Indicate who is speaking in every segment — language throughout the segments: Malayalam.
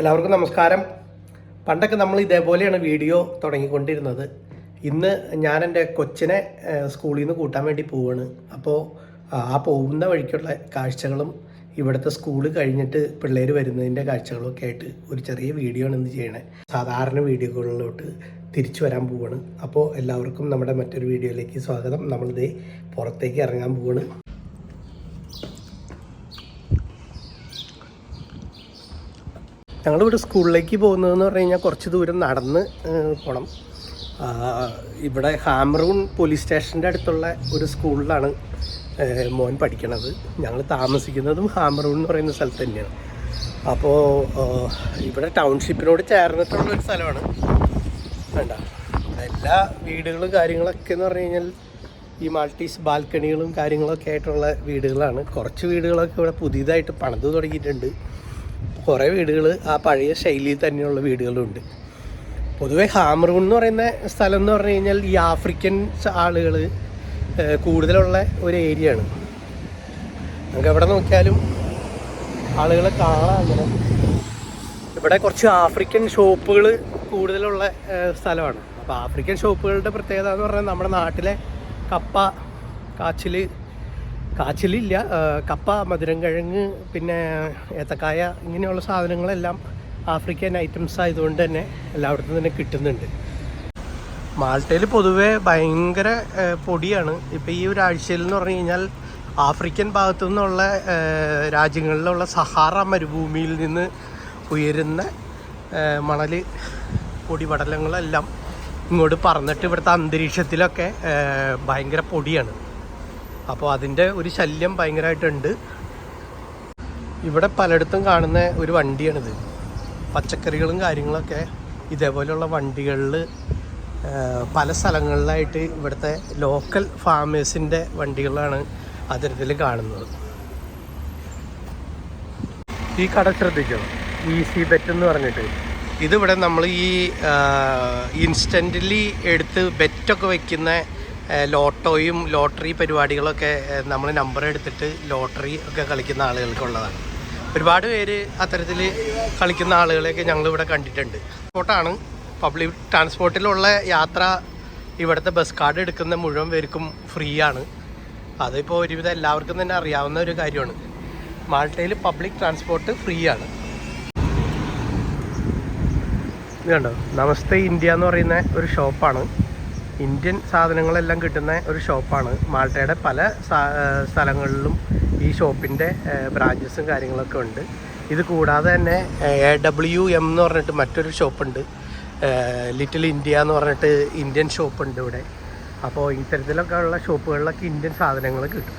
Speaker 1: എല്ലാവർക്കും നമസ്കാരം. പണ്ടൊക്കെ നമ്മൾ ഇതേപോലെയാണ് വീഡിയോ തുടങ്ങിക്കൊണ്ടിരുന്നത്. ഇന്ന് ഞാൻ എന്റെ കൊച്ചിനെ സ്കൂളിൽ നിന്ന് കൂട്ടാൻ വേണ്ടി പോവാണ്. അപ്പോൾ ആ പോകുന്ന വഴിക്കുള്ള കാഴ്ചകളും ഇവിടുത്തെ സ്കൂൾ കഴിഞ്ഞിട്ട് പിള്ളേർ വരുന്നതിന്റെ കാഴ്ചകളൊക്കെ ആയിട്ട് ഒരു ചെറിയ വീഡിയോ ആണ് ഇന്ന് ചെയ്യണേ. സാധാരണ വീഡിയോകളിലോട്ട് തിരിച്ചു വരാൻ പോവാണ്. അപ്പോൾ എല്ലാവർക്കും നമ്മുടെ മറ്റൊരു വീഡിയോയിലേക്ക് സ്വാഗതം. നമ്മളിത് പുറത്തേക്ക് ഇറങ്ങാൻ പോവാണ്. ഞങ്ങളിവിടെ സ്കൂളിലേക്ക് പോകുന്നതെന്ന് പറഞ്ഞു കഴിഞ്ഞാൽ കുറച്ച് ദൂരം നടന്ന് പോകണം ഇവിടെ ഹാമറൂൺ പോലീസ് സ്റ്റേഷന്റെ അടുത്തുള്ള ഒരു സ്കൂളിലാണ് മോൻ പഠിക്കണത്. ഞങ്ങൾ താമസിക്കുന്നതും ഹാമറൂൺ എന്ന് പറയുന്ന സ്ഥലത്ത് തന്നെയാണ്. അപ്പോൾ ഇവിടെ ടൗൺഷിപ്പിനോട് ചേർന്നിട്ടുള്ള ഒരു സ്ഥലമാണ്. വേണ്ട എല്ലാ വീടുകളും കാര്യങ്ങളൊക്കെ എന്ന് പറഞ്ഞു കഴിഞ്ഞാൽ ഈ മാൾട്ടീസ് ബാൽക്കണികളും കാര്യങ്ങളൊക്കെ ആയിട്ടുള്ള വീടുകളാണ്. കുറച്ച് വീടുകളൊക്കെ ഇവിടെ പുതിയതായിട്ട് പണിത് തുടങ്ങിയിട്ടുണ്ട്. കുറേ വീടുകൾ ആ പഴയ ശൈലിയിൽ തന്നെയുള്ള വീടുകളുണ്ട്. പൊതുവേ ഹാമറൂൺ എന്ന് പറയുന്ന സ്ഥലം എന്ന് പറഞ്ഞു കഴിഞ്ഞാൽ ഈ ആഫ്രിക്കൻ ആളുകൾ കൂടുതലുള്ള ഒരു ഏരിയ ആണ്. നമുക്ക് എവിടെ നോക്കിയാലും ആളുകളെ കാണാം അങ്ങനെ. ഇവിടെ കുറച്ച് ആഫ്രിക്കൻ ഷോപ്പുകൾ കൂടുതലുള്ള സ്ഥലമാണ്. അപ്പോൾ ആഫ്രിക്കൻ ഷോപ്പുകളുടെ പ്രത്യേകത എന്ന് പറഞ്ഞാൽ നമ്മുടെ നാട്ടിലെ കപ്പ കാച്ചിൽ കാച്ചിലില്ല. കപ്പ മധുരം കിഴങ്ങ് പിന്നെ ഏത്തക്കായ ഇങ്ങനെയുള്ള സാധനങ്ങളെല്ലാം ആഫ്രിക്കൻ ഐറ്റംസ് ആയതുകൊണ്ട് തന്നെ എല്ലായിടത്തും തന്നെ കിട്ടുന്നുണ്ട്. മാൾട്ടയിൽ പൊതുവെ ഭയങ്കര പൊടിയാണ്. ഇപ്പോൾ ഈ ഒരാഴ്ചയിൽ എന്ന് പറഞ്ഞു കഴിഞ്ഞാൽ ആഫ്രിക്കൻ ഭാഗത്തു നിന്നുള്ള രാജ്യങ്ങളിലുള്ള സഹാറ മരുഭൂമിയിൽ നിന്ന് ഉയരുന്ന മണൽ പൊടിപടലങ്ങളെല്ലാം ഇങ്ങോട്ട് പറന്നിട്ട് ഇവിടുത്തെ അന്തരീക്ഷത്തിലൊക്കെ ഭയങ്കര പൊടിയാണ്. അപ്പോൾ അതിന്റെ ഒരു ശല്യം ഭയങ്കരമായിട്ടുണ്ട് ഇവിടെ പലയിടത്തും കാണുന്ന ഒരു വണ്ടിയാണിത്. പച്ചക്കറികളും കാര്യങ്ങളൊക്കെ ഇതേപോലെയുള്ള വണ്ടികളിൽ പല സ്ഥലങ്ങളിലായിട്ട് ഇവിടുത്തെ ലോക്കൽ ഫാമേഴ്സിന്റെ വണ്ടികളാണ് അതിരത്തിൽ കാണുന്നത്. ഈ കട ശ്രദ്ധിക്കണം ഈസി ബെറ്റ് എന്ന് പറഞ്ഞിട്ട്. ഇതിവിടെ നമ്മൾ ഈ ഇൻസ്റ്റന്റലി എടുത്ത് ബെറ്റൊക്കെ വെക്കുന്ന ആ, ലോട്ടോയും ലോട്ടറി പരിപാടികളൊക്കെ നമ്മൾ നമ്പർ എടുത്തിട്ട് ലോട്ടറി ഒക്കെ കളിക്കുന്ന ആളുകൾക്കുള്ളതാണ്. ഒരുപാട് പേര് അത്തരത്തിൽ കളിക്കുന്ന ആളുകളെയൊക്കെ ഞങ്ങളിവിടെ കണ്ടിട്ടുണ്ട്. ട്രാൻസ്പോർട്ടാണ് പബ്ലിക് ട്രാൻസ്പോർട്ടിലുള്ള യാത്ര ഇവിടുത്തെ ബസ് കാർഡ് എടുക്കുന്ന മുഴുവൻ പേർക്കും ഫ്രീ ആണ്. അതിപ്പോൾ ഒരുവിധം എല്ലാവർക്കും തന്നെ അറിയാവുന്ന ഒരു കാര്യമാണ്. മാൾട്ടയിൽ പബ്ലിക് ട്രാൻസ്പോർട്ട് ഫ്രീ ആണ്. ഇത് കണ്ടോ നമസ്തേ ഇന്ത്യ എന്ന് പറയുന്ന ഒരു ഷോപ്പാണ് ഇന്ത്യൻ സാധനങ്ങളെല്ലാം കിട്ടുന്ന ഒരു ഷോപ്പാണ്. മാൾട്ടയുടെ പല സ്ഥലങ്ങളിലും ഈ ഷോപ്പിന്റെ ബ്രാഞ്ചസും കാര്യങ്ങളൊക്കെ ഉണ്ട്. ഇത് കൂടാതെ തന്നെ എ ഡബ്ല്യു എം എന്ന് പറഞ്ഞിട്ട് മറ്റൊരു ഷോപ്പുണ്ട്. ലിറ്റിൽ ഇന്ത്യ എന്ന് പറഞ്ഞിട്ട് ഇന്ത്യൻ ഷോപ്പുണ്ട് ഇവിടെ. അപ്പോൾ ഇത്തരത്തിലൊക്കെ ഉള്ള ഷോപ്പുകളിലൊക്കെ ഇന്ത്യൻ സാധനങ്ങൾ കിട്ടും.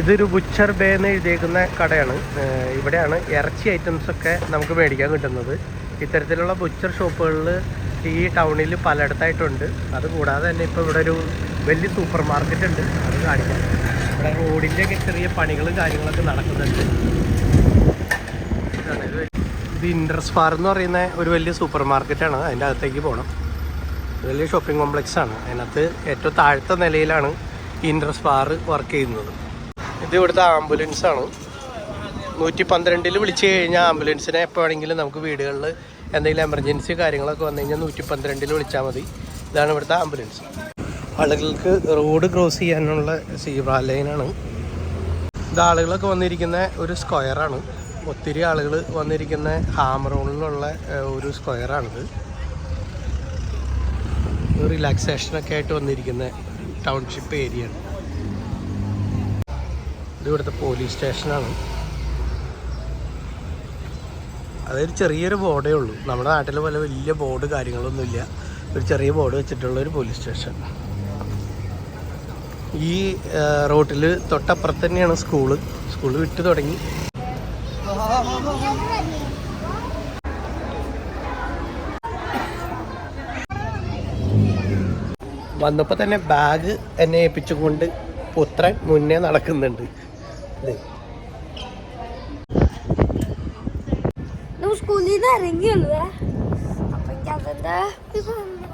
Speaker 1: ഇതൊരു ബുച്ചർ ബേ എന്ന് എഴുതിയേക്കുന്ന കടയാണ്. ഇവിടെയാണ് ഇറച്ചി ഐറ്റംസൊക്കെ നമുക്ക് മേടിക്കാൻ കിട്ടുന്നത്. ഇത്തരത്തിലുള്ള ബുച്ചർ ഷോപ്പുകളിൽ ഈ ടൗണിൽ പലയിടത്തായിട്ടുണ്ട്. അത് കൂടാതെ തന്നെ ഇപ്പോൾ ഇവിടെ ഒരു വലിയ സൂപ്പർ മാർക്കറ്റ് ഉണ്ട്. അത് കാണിക്കാം. ഇവിടെ റോഡിന്റെ ഒക്കെ ചെറിയ പണികളും കാര്യങ്ങളൊക്കെ നടക്കുന്നുണ്ട്. ഇത്. ഇത് ഫാർ എന്ന് പറയുന്ന ഒരു വലിയ സൂപ്പർ മാർക്കറ്റാണ് അതിന്റെ അകത്തേക്ക് പോകണം വലിയ ഷോപ്പിംഗ് കോംപ്ലക്സ് ആണ്. അതിനകത്ത് ഏറ്റവും താഴ്ത്ത നിലയിലാണ് ഇൻഡ്രസ് ഫാർ വർക്ക് ചെയ്യുന്നത്. ഇത് ഇവിടുത്തെ ആണ്. നൂറ്റി പന്ത്രണ്ടിൽ വിളിച്ചു കഴിഞ്ഞാൽ ആംബുലൻസിനെ എപ്പോൾ വേണമെങ്കിലും നമുക്ക് വീടുകളിൽ എന്തെങ്കിലും എമർജൻസി കാര്യങ്ങളൊക്കെ വന്നു കഴിഞ്ഞാൽ നൂറ്റി പന്ത്രണ്ടിൽ വിളിച്ചാൽ മതി. ഇതാണ് ഇവിടുത്തെ ആംബുലൻസ്. ആളുകൾക്ക് റോഡ് ക്രോസ് ചെയ്യാനുള്ള സീബ്ര ലൈനാണ്. ഇത് ആളുകളൊക്കെ വന്നിരിക്കുന്ന ഒരു സ്ക്വയറാണ് ഒത്തിരി ആളുകൾ വന്നിരിക്കുന്ന ഹാമറോണിലുള്ള ഒരു സ്ക്വയറാണിത് റിലാക്സേഷനൊക്കെ ആയിട്ട് വന്നിരിക്കുന്ന ടൗൺഷിപ്പ് ഏരിയ ആണ്. ഇത് ഇവിടുത്തെ പോലീസ് സ്റ്റേഷനാണ് അതൊരു ചെറിയൊരു ബോർഡേ ഉള്ളൂ. നമ്മുടെ നാട്ടിൽ പോലെ വലിയ ബോർഡ് കാര്യങ്ങളൊന്നുമില്ല. ഒരു ചെറിയ ബോർഡ് വെച്ചിട്ടുള്ള ഒരു പോലീസ് സ്റ്റേഷൻ ഈ റോട്ടിൽ തൊട്ടപ്പുറത്ത് തന്നെയാണ് സ്കൂൾ. സ്കൂൾ വിട്ടു തുടങ്ങി. വന്നപ്പോൾ തന്നെ ബാഗ് എന്നെ ഏൽപ്പിച്ചുകൊണ്ട് പുത്രൻ മുന്നേ നടക്കുന്നുണ്ട്. ഇത്
Speaker 2: ഇറങ്ങിയുള്ളൂ. അപ്പൊ എനിക്ക് വന്നു.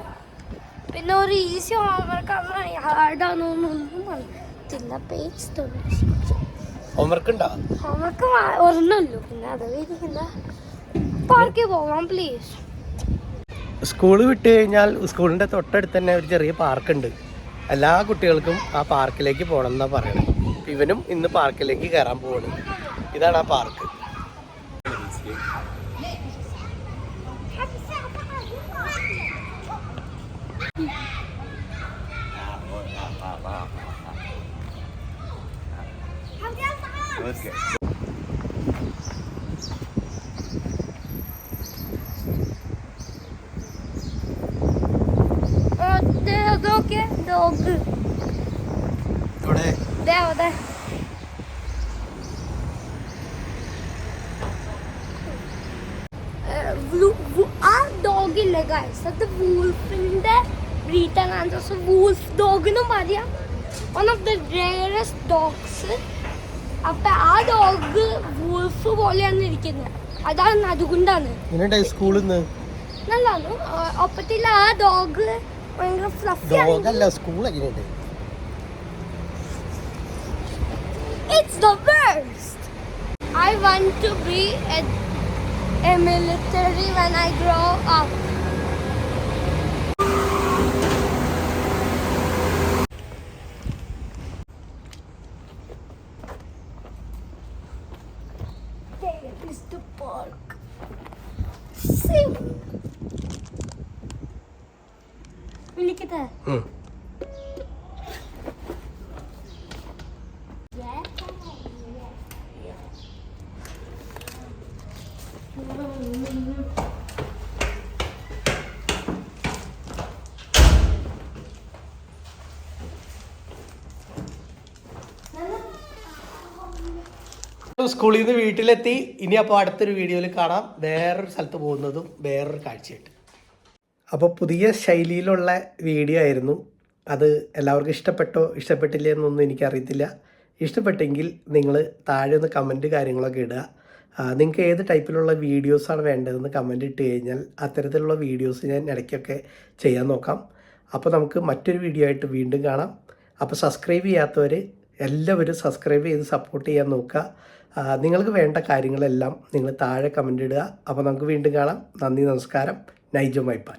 Speaker 2: പിന്നെ ഒരു ഈസി ഹോംവർക്ക് ആണ് ഹാർഡാണെന്നൊന്നും പറഞ്ഞില്ല പേജ്
Speaker 1: ഹോംവർക്ക് ഉണ്ടോ?
Speaker 2: ഹോംവർക്ക് ഒരെണ്ണമല്ലോ പിന്നെ അത് ഇരിക്കുന്ന പാർക്കിൽ പോവാം പ്ലീസ്
Speaker 1: സ്കൂൾ വിട്ട് കഴിഞ്ഞാൽ സ്കൂളിന്റെ തൊട്ടടുത്ത് തന്നെ ഒരു ചെറിയ പാർക്കുണ്ട് എല്ലാ കുട്ടികൾക്കും ആ പാർക്കിലേക്ക് പോകണം എന്നാണ് പറയണം. ഇവനും ഇന്ന് പാർക്കിലേക്ക് കയറാൻ പോവാണ്. ഇതാണ് ആ പാർക്ക്
Speaker 2: 줄게. Okay. ഡോഗില്ലേ ഗൈസ് അത് വൂൾഫിന്റെ ബ്രീറ്റാണ് ദോസ് വൂൾഫ് ഡോഗ് എന്നും പറയാം. One of the rarest dogs അപ്പൊ ആ ഡോഗ് വൂൾഫ് പോലെയാണ് ഇരിക്കുന്നത്. അതാണ് അതുകൊണ്ടാണ്
Speaker 1: സ്കൂളിൽ നിന്ന്
Speaker 2: നല്ലതാണ്. ഒപ്പത്തിൽ ആ ഡോഗ് ഭയങ്കര ആണ്
Speaker 1: സ്കൂൾ എങ്ങനെയുണ്ട്?
Speaker 2: It's the worst. I want to be a, a military when I grow up. the park. Sim. Will
Speaker 1: you get that. Hmm. സ്കൂളിൽ നിന്ന് വീട്ടിലെത്തി. ഇനി അപ്പോൾ അടുത്തൊരു വീഡിയോയിൽ കാണാം. വേറൊരു സ്ഥലത്ത് പോകുന്നതും വേറൊരു കാഴ്ചയായിട്ട്. അപ്പോൾ പുതിയ ശൈലിയിലുള്ള വീഡിയോ ആയിരുന്നു. അത് എല്ലാവർക്കും ഇഷ്ടപ്പെട്ടോ ഇഷ്ടപ്പെട്ടില്ലേ എന്നൊന്നും എനിക്കറിയത്തില്ല. ഇഷ്ടപ്പെട്ടെങ്കിൽ നിങ്ങൾ താഴെ ഒന്ന് കമന്റ് കാര്യങ്ങളൊക്കെ ഇടുക. നിങ്ങൾക്ക് ഏത് ടൈപ്പിലുള്ള വീഡിയോസാണ് വേണ്ടതെന്ന് കമന്റ് ഇട്ട് കഴിഞ്ഞാൽ അത്തരത്തിലുള്ള വീഡിയോസ് ഞാൻ ഇടയ്ക്കൊക്കെ ചെയ്യാൻ നോക്കാം. അപ്പോൾ നമുക്ക് മറ്റൊരു വീഡിയോ ആയിട്ട് വീണ്ടും കാണാം. അപ്പോൾ സബ്സ്ക്രൈബ് ചെയ്യാത്തവർ എല്ലാവരും സബ്സ്ക്രൈബ് ചെയ്ത് സപ്പോർട്ട് ചെയ്യാൻ നോക്കുക. നിങ്ങൾക്ക് വേണ്ട കാര്യങ്ങളെല്ലാം നിങ്ങൾ താഴെ കമന്റ് ഇടുക. അപ്പോൾ നമുക്ക് വീണ്ടും കാണാം. നന്ദി നമസ്കാരം. നൈജോ മൈപ്പാൻ